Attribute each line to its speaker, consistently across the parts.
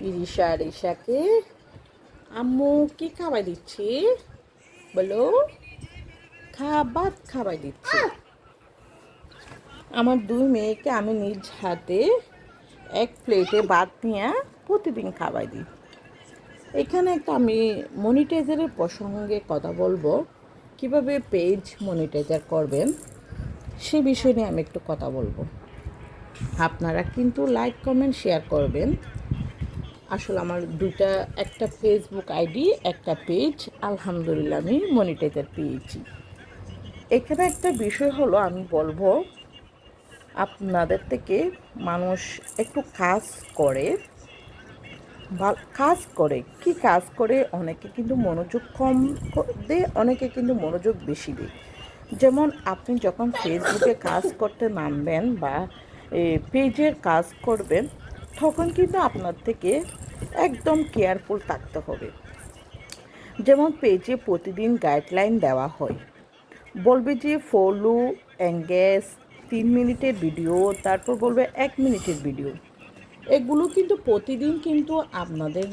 Speaker 1: ইরিশা রিশাকে আম্মু, কি খাবার দিচ্ছি? বলো। খাবার খাবার দিচ্ছি। আমার দুই মেয়েকে আমি নিজ হাতে এক প্লেটে ভাত নিয়ে প্রতিদিন খাবার দিই। এখানে একটা আমি মনিটাইজারের প্রসঙ্গে কথা বলব। কীভাবে পেজ মনিটাইজার করবেন, সে বিষয় নিয়ে আমি একটু কথা বলব। আপনারা কিন্তু লাইক, কমেন্ট, শেয়ার করবেন। আসলে আমার দুটা একটা ফেসবুক আইডি একটা পেজ আলহামদুলিল্লাহ আমি মনিটাইজার পেয়েছি। এখানে একটা বিষয় হলো, আমি বলব, আপনাদের থেকে মানুষ একটু কাজ করে কাজ করে, কি কাজ করে, অনেকে কিন্তু মনোযোগ কম দেয় অনেকে কিন্তু মনোযোগ বেশি দেয় যেমন আপনি যখন ফেসবুকে কাজ করতে নামবেন বা পেজের কাজ করবেন, তখন কিন্তু আপনার থেকে একদম কেয়ারফুল থাকতে হবে। যেমন পেজে প্রতিদিন গাইডলাইন দেওয়া হয়। বলবে যে ফলো অ্যাঙ্গেজ তিন মিনিটের ভিডিও তারপর বলবে এক মিনিটের ভিডিও এগুলো কিন্তু প্রতিদিন কিন্তু আপনাদের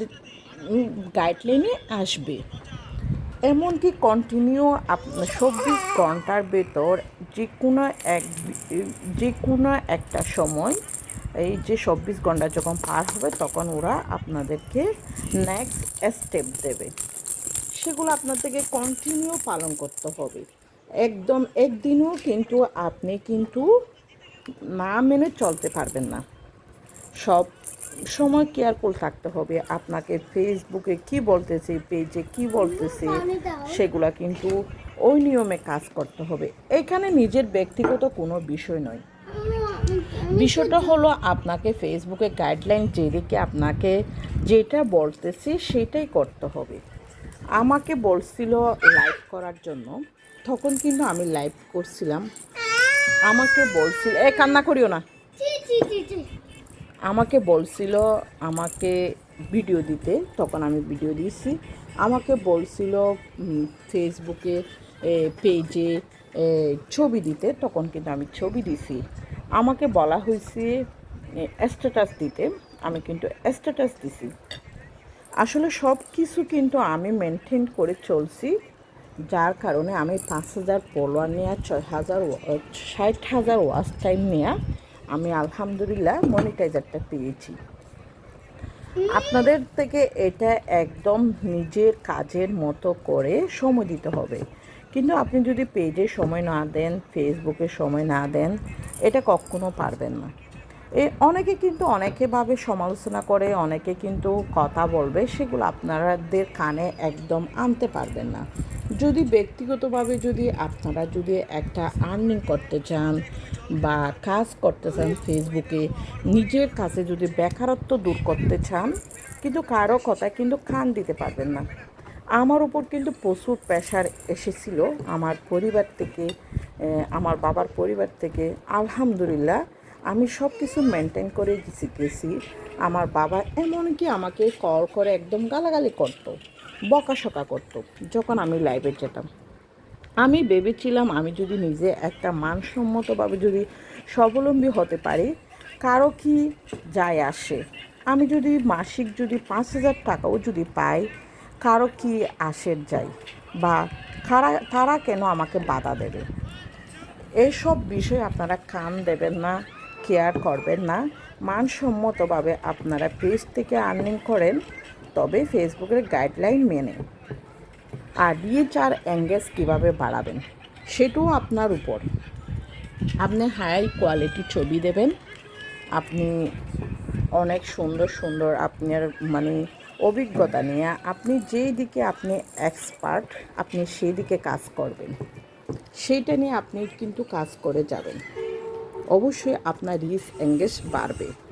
Speaker 1: গাইডলাইনে আসবে। এমনকি কন্টিনিউ আপনার চব্বিশ ঘণ্টার ভেতর যে কোনো এক, যে কোনো একটা সময় এই যে চব্বিশ ঘণ্টা যখন পার হবে তখন ওরা আপনাদেরকে নেক্সট স্টেপ দেবে। সেগুলো আপনাদেরকে কন্টিনিউ পালন করতে হবে। একদম একদিনও কিন্তু আপনি কিন্তু না মেনে চলতে পারবেন না। সব সময় কেয়ারফুল থাকতে হবে। আপনাকে ফেসবুকে কি বলতেছে পেজে কি বলতেছে সেগুলা কিন্তু ওই নিয়মে কাজ করতে হবে। এখানে নিজের ব্যক্তিগত কোনো বিষয় নয়। বিষয়টা হলো আপনাকে ফেসবুকে গাইডলাইন যেদিকে আপনাকে যেটা বলতেছি সেটাই করতে হবে। আমাকে বলছিল লাইভ করার জন্য তখন কিন্তু আমি লাইভ করছিলাম। আমাকে বলছিল এ কান্না করিও না। আমাকে বলছিল আমাকে ভিডিও দিতে তখন আমি ভিডিও দিয়েছি। আমাকে বলছিল ফেসবুকে পেজে ছবি দিতে তখন কিন্তু আমি ছবি দিছি আমাকে বলা হয়েছে স্ট্যাটাস দিতে। আমি কিন্তু স্ট্যাটাস দিছি। আসলে সব কিছু কিন্তু আমি মেনটেন করে চলছি। যার কারণে আমি পাঁচ হাজার ফলোয়ার নেওয়া ছয় হাজার ষাট হাজার ওয়াচ টাইম নেওয়া আমি আলহামদুলিল্লাহ মনিটাইজারটা পেয়েছি। আপনাদের থেকে এটা একদম নিজের কাজের মতো করে সময় দিতে হবে। কিন্তু আপনি যদি পেজে সময় না দেন ফেসবুকে সময় না দেন, এটা কখনো পারবেন না। এ অনেকে কিন্তু অনেকেভাবে সমালোচনা করে, অনেকে কিন্তু কথা বলবে, সেগুলো আপনাদের কানে একদম আনতে পারবেন না। যদি ব্যক্তিগতভাবে যদি আপনারা যদি একটা আর্নিং করতে চান বা কাজ করতে চান ফেসবুকে নিজের কাছে যদি বেকারত্ব দূর করতে চান, কিন্তু কারও কথা কিন্তু কান দিতে পারবেন না। আমার উপর কিন্তু প্রচুর প্রেশার এসেছিল আমার পরিবার থেকে আমার বাবার পরিবার থেকে। আলহামদুলিল্লাহ, আমি সব কিছু মেনটেন করে শিখেছি আমার বাবা এমনকি আমাকে কল করে একদম গালাগালি করতো বকাশকা করতো যখন আমি লাইভে যেতাম। আমি ভেবেছিলাম আমি যদি নিজে একটা মানসম্মতভাবে যদি স্বাবলম্বী হতে পারি, কারও কি যায় আসে? আমি যদি মাসিক যদি পাঁচ হাজার টাকাও যদি পাই কারও কি আসে যাই বা কারা, তারা কেন আমাকে বাধা দেবে? এইসব বিষয়ে আপনারা কান দেবেন না, কেয়ার করবেন না। মানসম্মতভাবে আপনারা পেজ থেকে আর্নিং করেন, তবে ফেসবুকের গাইডলাইন মেনে। আর রিচ আর অ্যাঙ্গেজ কীভাবে বাড়াবেন, সেটাও আপনার উপর। আপনি হাই কোয়ালিটি ছবি দেবেন, আপনি অনেক সুন্দর সুন্দর আপনার মানে অভিজ্ঞতা নিয়ে আপনি যেই দিকে আপনি এক্সপার্ট আপনি সেই দিকে কাজ করবেন। সেইটা নিয়ে আপনি কিন্তু কাজ করে যাবেন। অবশ্যই আপনার রিস্ক এঙ্গেজ বাড়বে।